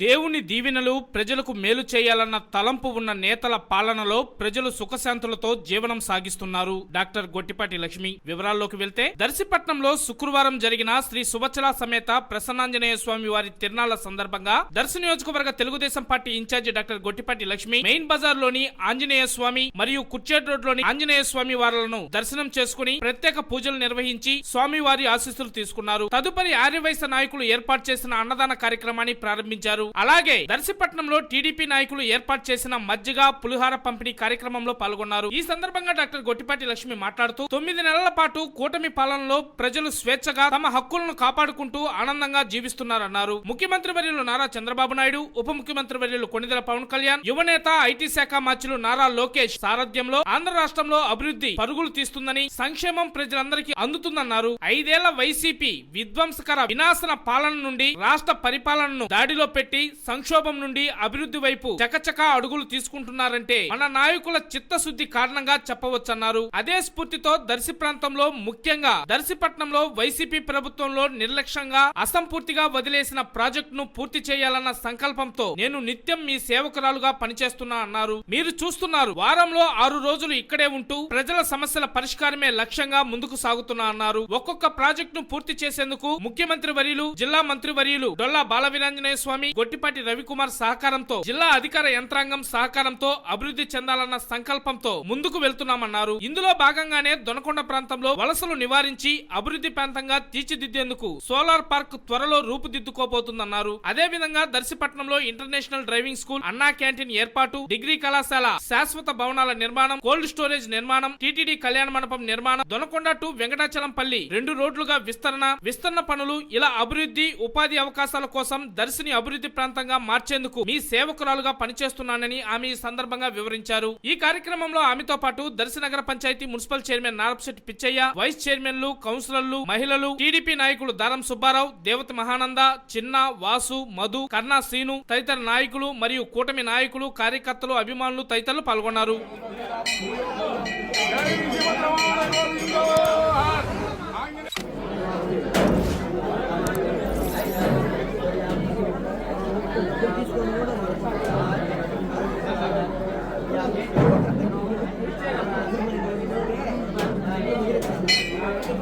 దేవుని దీవెనలు ప్రజలకు మేలు చేయాలన్న తలంపు ఉన్న నేతల పాలనలో ప్రజలు సుఖశాంతులతో జీవనం సాగిస్తున్నారు. డాక్టర్ గొట్టిపాటి లక్ష్మి వివరాల్లోకి వెళ్తే దర్శిపట్నంలో శుక్రవారం జరిగిన శ్రీ సువచ్చల సమేత ప్రసన్నాంజనేయ స్వామి వారి తిరునాళ్ళ సందర్భంగా దర్శి నియోజకవర్గ Telugu Desam party in charge doctor Gottipati Lakshmi main బజార్లోని Anjaneya Swamy మరియు కుర్చేడ్ రోడ్లోని ఆంజనేయ స్వామి వారలను దర్శనం చేసుకుని ప్రత్యేక పూజలు నిర్వహించి స్వామి వారి ఆశీస్సులు తీసుకున్నారు. తదుపరి ఆర్యవైశ్య నాయకులు ఏర్పాటు చేసిన అన్నదాన కార్యక్రమాన్ని ప్రారంభించారు. అలాగే దర్శిపట్నంలో టీడీపీ నాయకులు ఏర్పాటు చేసిన మజ్జిగ పులిహార పంపిణీ కార్యక్రమంలో పాల్గొన్నారు. ఈ సందర్భంగా డాక్టర్ గొట్టిపాటి లక్ష్మి మాట్లాడుతూ తొమ్మిది నెలల పాటు కూటమి పాలనలో ప్రజలు స్వేచ్ఛగా తమ హక్కులను కాపాడుకుంటూ ఆనందంగా జీవిస్తున్నారన్నారు. ముఖ్యమంత్రి వర్యులు నారా చంద్రబాబు నాయుడు ఉప ముఖ్యమంత్రి వర్యులు కొణిదెల పవన్ కళ్యాణ్ యువనేత ఐటీ శాఖ మంత్రులు నారా లోకేష్ సారథ్యంలో ఆంధ్ర రాష్ట్రంలో అభివృద్ధి పరుగులు తీస్తుందని సంక్షేమం ప్రజలందరికీ అందుతుందన్నారు. ఐదేళ్ళ వైసీపీ విధ్వంసకర వినాశన పాలన నుండి రాష్ట్ర పరిపాలనను దాడిలో పెట్టి సంక్షోభం నుండి అభివృద్ధి వైపు చకచకా అడుగులు తీసుకుంటున్నారంటే మన నాయకుల చిత్తశుద్ధి కారణంగా చెప్పవచ్చన్నారు. అదే స్ఫూర్తితో దర్శి ప్రాంతంలో ముఖ్యంగా దర్శిపట్నంలో వైసీపీ ప్రభుత్వంలో నిర్లక్ష్యంగా అసంపూర్తిగా వదిలేసిన ప్రాజెక్టును పూర్తి చేయాలన్న సంకల్పంతో నేను నిత్యం మీ సేవకురాలుగా పనిచేస్తున్నా అన్నారు. మీరు చూస్తున్నారు వారంలో ఆరు రోజులు ఇక్కడే ఉంటూ ప్రజల సమస్యల పరిష్కారమే లక్ష్యంగా ముందుకు సాగుతున్నా అన్నారు. ఒక్కొక్క ప్రాజెక్టును పూర్తి చేసేందుకు ముఖ్యమంత్రి వర్యులు జిల్లా మంత్రి వర్యులు డొల్లా బాలవీరాంజనేయ స్వామి గొట్టిపాటి రవికుమార్ సహకారంతో జిల్లా అధికార యంత్రాంగం సహకారంతో అభివృద్ధి చెందాలన్న సంకల్పంతో ముందుకు వెళ్తున్నామన్నారు. ఇందులో భాగంగానే దొనకొండ ప్రాంతంలో వలసలు నివారించి అభివృద్ధి ప్రాంతంగా తీర్చిదిద్దేందుకు సోలార్ పార్క్ త్వరలో రూపుదిద్దుకోబోతుందన్నారు. అదే విధంగా దర్శిపట్నంలో international driving school Anna canteen ఏర్పాటు డిగ్రీ కళాశాల శాశ్వత భవనాల నిర్మాణం కోల్డ్ స్టోరేజ్ నిర్మాణం టీటీడీ కళ్యాణ మండపం నిర్మాణం దొనకొండ టు వెంకటాచలంపల్లి రెండు రోడ్లుగా విస్తరణ విస్తరణ పనులు ఇలా అభివృద్ధి ఉపాధి అవకాశాల కోసం దర్శిని అభివృద్ధి ప్రాంతంగా మార్చేందుకు మీ సేవకురాలుగా పనిచేస్తున్నానని ఆమె ఈ సందర్భంగా వివరించారు. ఈ కార్యక్రమంలో ఆమెతో పాటు దర్శనగర panchayat municipal chairman Narapasetti Pichaiah vice చైర్మన్లు కౌన్సిలర్లు మహిళలు టీడీపీ నాయకులు దారం సుబ్బారావు దేవత మహానంద చిన్న వాసు మధు కర్ణా శ్రీను తదితర నాయకులు మరియు కూటమి నాయకులు కార్యకర్తలు అభిమానులు తదితరులు పాల్గొన్నారు.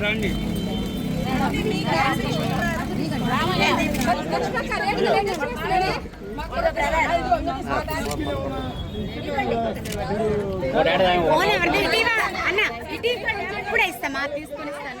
రండి అన్న ఇప్పుడే ఇస్తామా తీసుకొని ఇస్తాను.